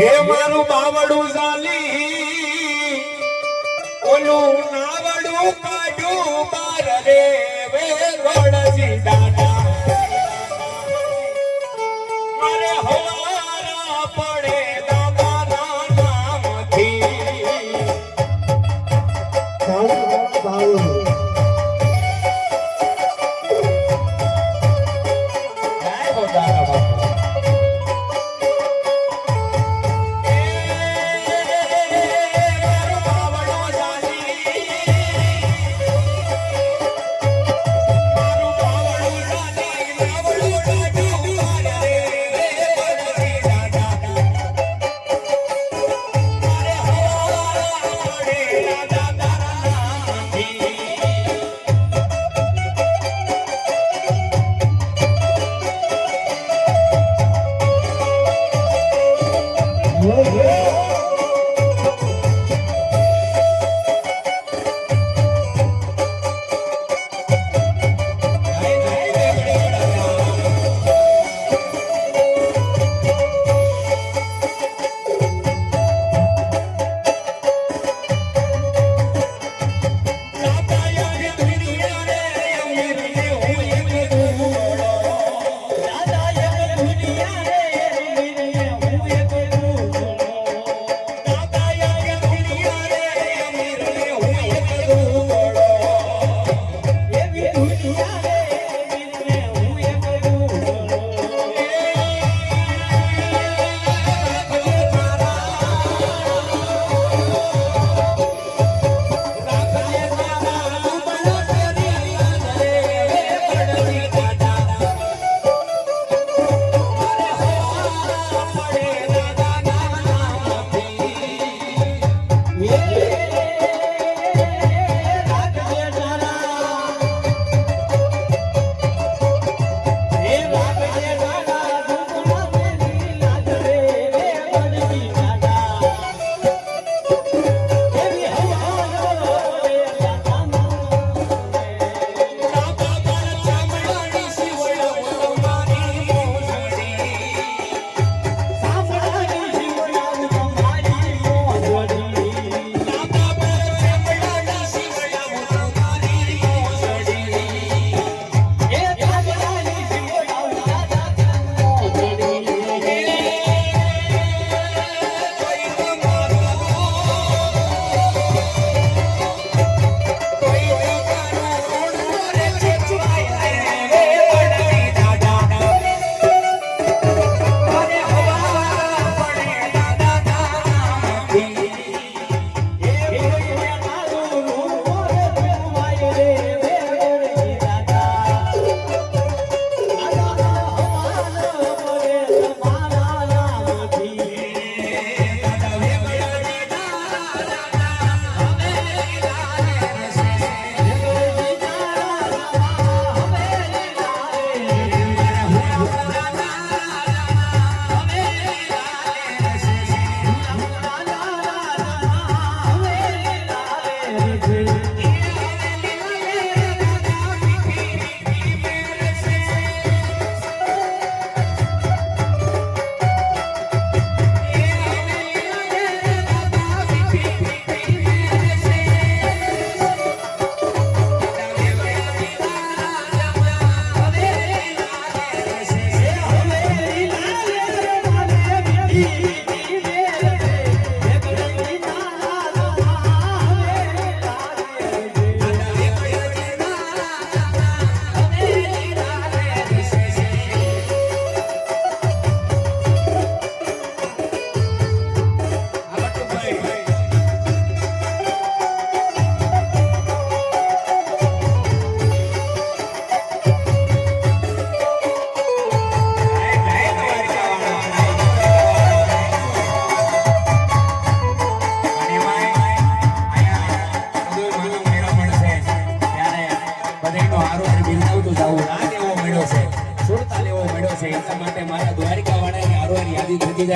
એ મારું બાવડું ઝાલી ઓલું નાવડું કાઢું બાર રે વે રોડ સીધા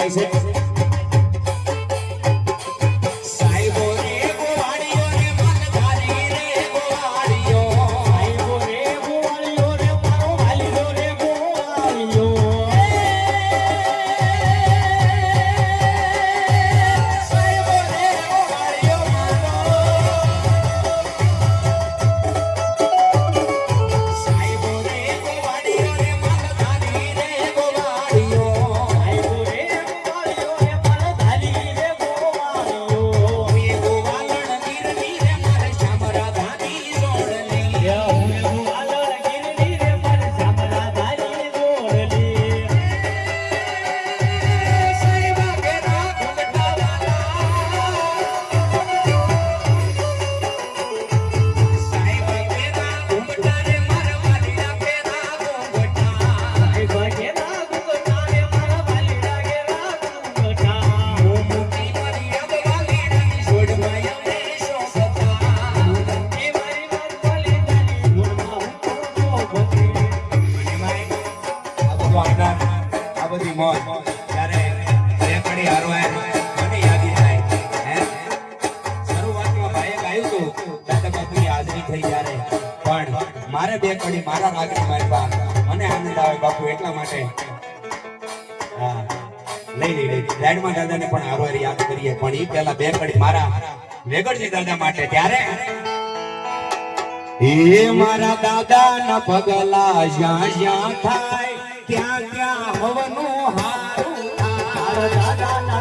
এসেছে આવે એટલા માટે. હા. લઈ લઈ લઈ લાઈડમાં દાદાને પણ હારવાર યાદ કરીએ. પણ એ પેલા બે કડી મારા વેગડજી દાદા માટે ત્યારે એ મારા દાદા ના પગલા જ્યાં જ્યાં થાય ત્યાં ત્યાં હવનું હારું દાદા ના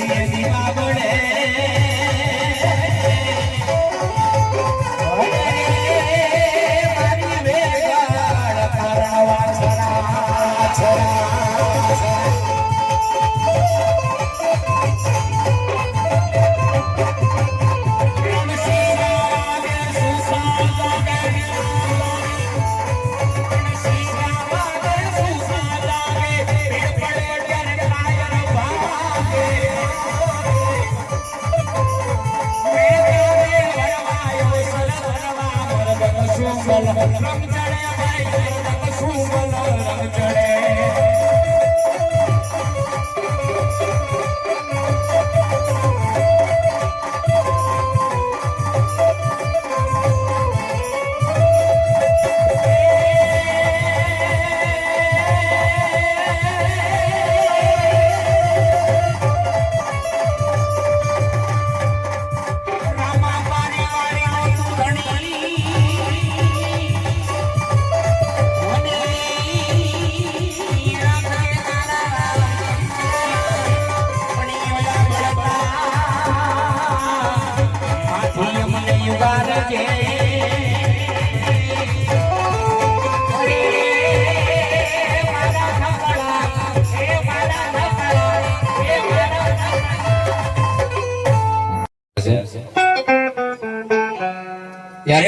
ಿಯ ಶಿವ કોઈ બોલું ન કરે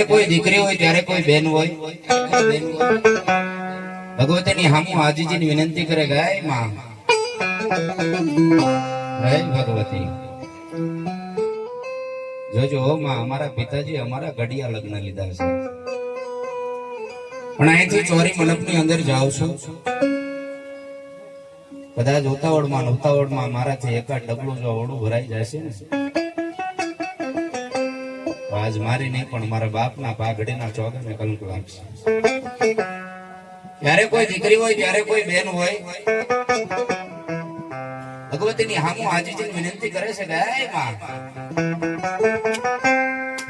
ત્યારે કોઈ દીકરી હોય, ત્યારે કોઈ બેન હોય. બેનની હામુ હામું હાજીજીની વિનંતી કરે ગાયમાં ભગવતી, જોજો માં, અમારા પિતાજી અમારા ઘડિયા લગ્ન લીધા છે. પણ અહીંથી ચોરી મંડપની અંદર જાઉં છું. કદાચ ઉતાવળમાં ને ઉતાવળમાં મારાથી એકાદ ડબલું જો ઓળું ભરાઈ જશે ને. આજ મારી નહીં, પણ મારા બાપના પાઘડીના ચોગાને કલંક લાગશે. જ્યારે કોઈ દીકરી હોય ત્યારે કોઈ બેન હોય, ભગવતીની હામું હાજીજીને વિનંતી કરે છે કે, હે માં,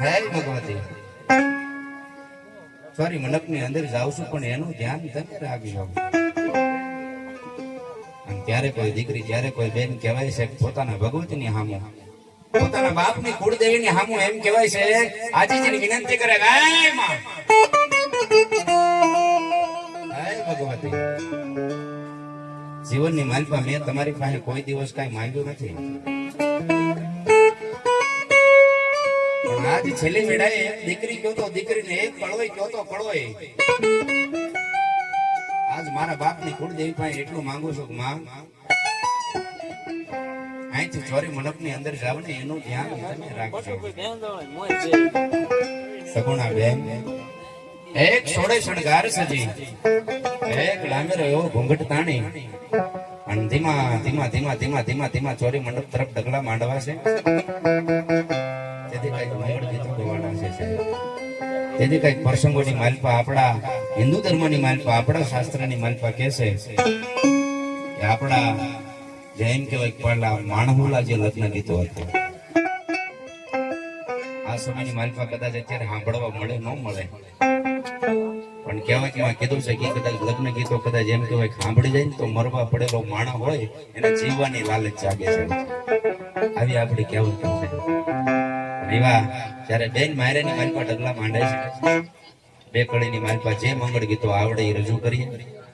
હે ભગવતી, સોરી મંડપની અંદર જાઉં છું, પણ એનું ધ્યાન તમે રાખજો. અને ત્યારે કોઈ દીકરી, જ્યારે કોઈ બેન કહેવાય છે પોતાના ભગવતીની હામું પોતાના બાપની કુળદેવીની હામું એમ કહેવાય છે, આજીજીની વિનંતી કરે હે માં. ભગવતી. માલપા મેં તમારી પાસે કોઈ દિવસ કઈ માંગ્યું નથી. આજ છેલ્લી મેળાએ દીકરી કયો તો દીકરીને એક કળોય કયો તો કળોય. આજ મારા બાપની કુળદેવી પાસે એટલું માંગુ છું કે માં અહીંથી ચોરી મંડપની અંદર જાવ ને એનું ધ્યાન તમે રાખજો. સગુણા બેન, એક સોળે શણગાર સજી. એક લાંબે રહ્યો ઘૂંઘટ તાણી. અને ધીમા ધીમા ધીમા ધીમા ધીમા ધીમા ચોરી મંડપ તરફ ડગલા માંડવા છે. તેથી કંઈક મયળ ગીતો ગવાના છે તેથી કંઈક પ્રસંગોની માલપા આપણા, હિન્દુ ધર્મની માલપા, આપણા શાસ્ત્રની માલપા કહે છે કે આપણા જેમ કહેવાય પહેલા માણહુલા જે લગ્ન ગીતો હતું. આ સમયની માલફા કદાચ અત્યારે સાંભળવા મળે, ન મળે. પણ કહેવાય કે કીધું છે કે કદાચ લગ્ન ગીતો કદાચ એમ કહેવાય સાંભળી જાય ને તો મરવા પડેલો માણા હોય, એને જીવવાની લાલચ જાગે છે. આવી આપણી કહેવત છે. એવા જ્યારે બેન માયરેની માલપા ડગલા માંડે છે, બે કળીની માલપા જે મંગળ ગીતો આવડે એ રજૂ કરીએ.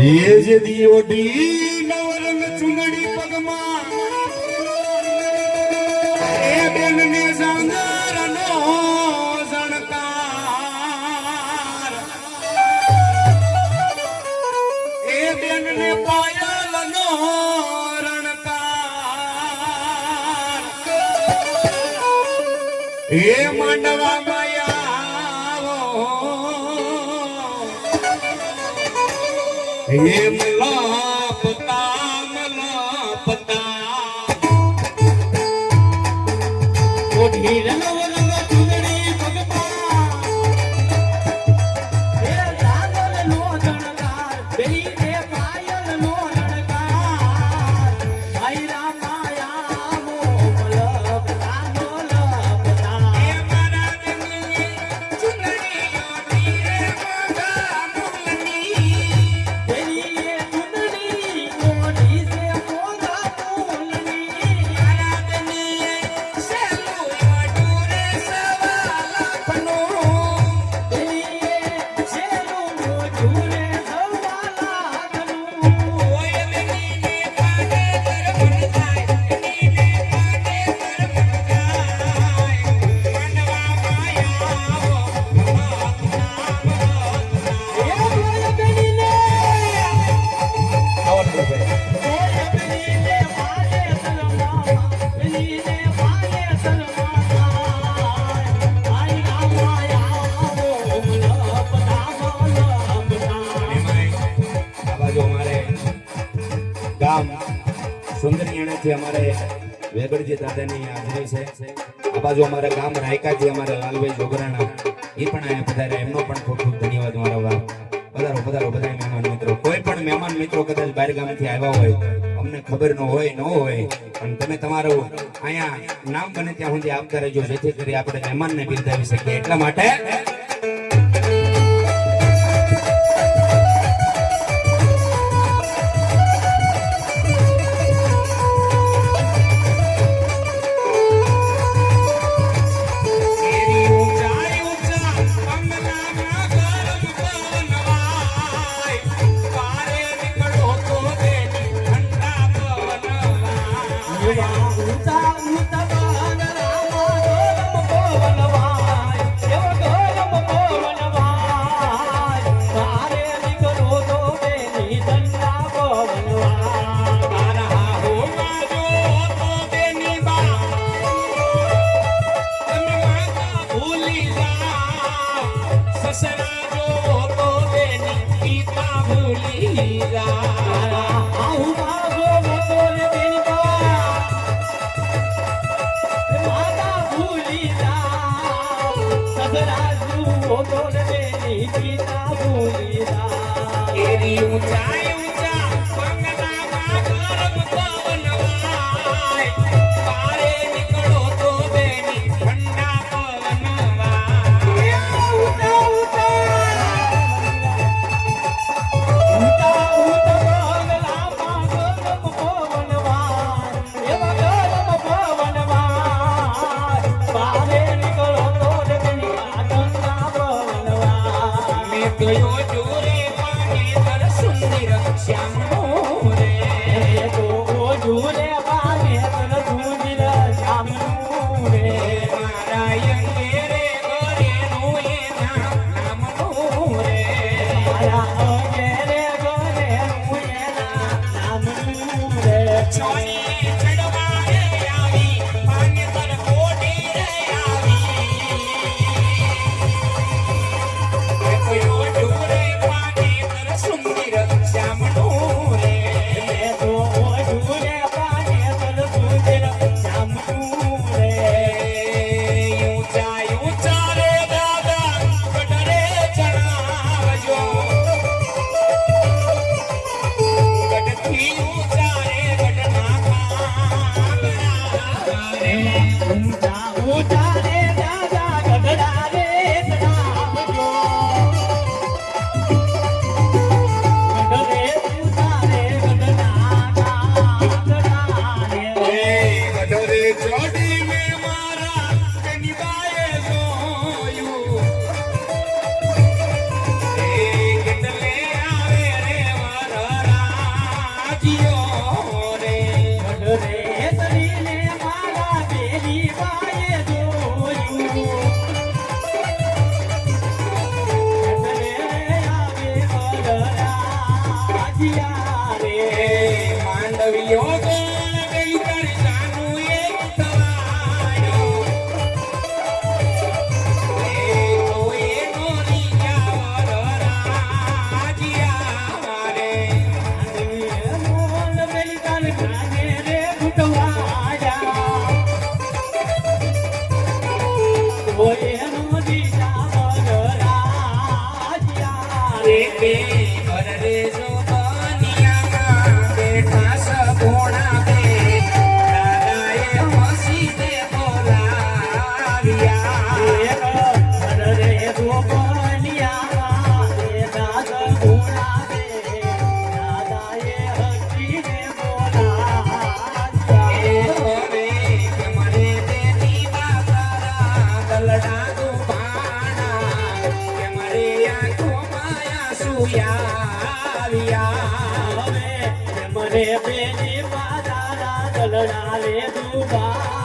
એ જે દીવડી નવરંગ ચુંદડી પગમાં, એ બેનને સાંગરનો ઝણકાર એ બેનને પાયલનો રણકાર. એ માંડવા હેમ લાપતા ગામ સુંદરિયાણાથી અમારે વેગડજી દાદાની હાજરી છે. આ બાજુ અમારે ગામ રાયકાજી, અમારે લાલભાઈ જોગરાણા, એ પણ અહીંયા પધાર્યા. એમનો પણ ખૂબ ખૂબ ધન્યવાદ મારા પધારો પધારો બધા મહેમાન મિત્રો. કોઈ પણ મહેમાન મિત્રો કદાચ બહાર ગામથી આવ્યા હોય, અમને ખબર ન હોય ન હોય, પણ તમે તમારું અહીંયા નામ બને ત્યાં સુધી આપતા રહેજો, જેથી કરી આપણે મહેમાનને બિરદાવી શકીએ. એટલા માટે વાય મેં મને બેની પાદા દલડા રે દુબાયા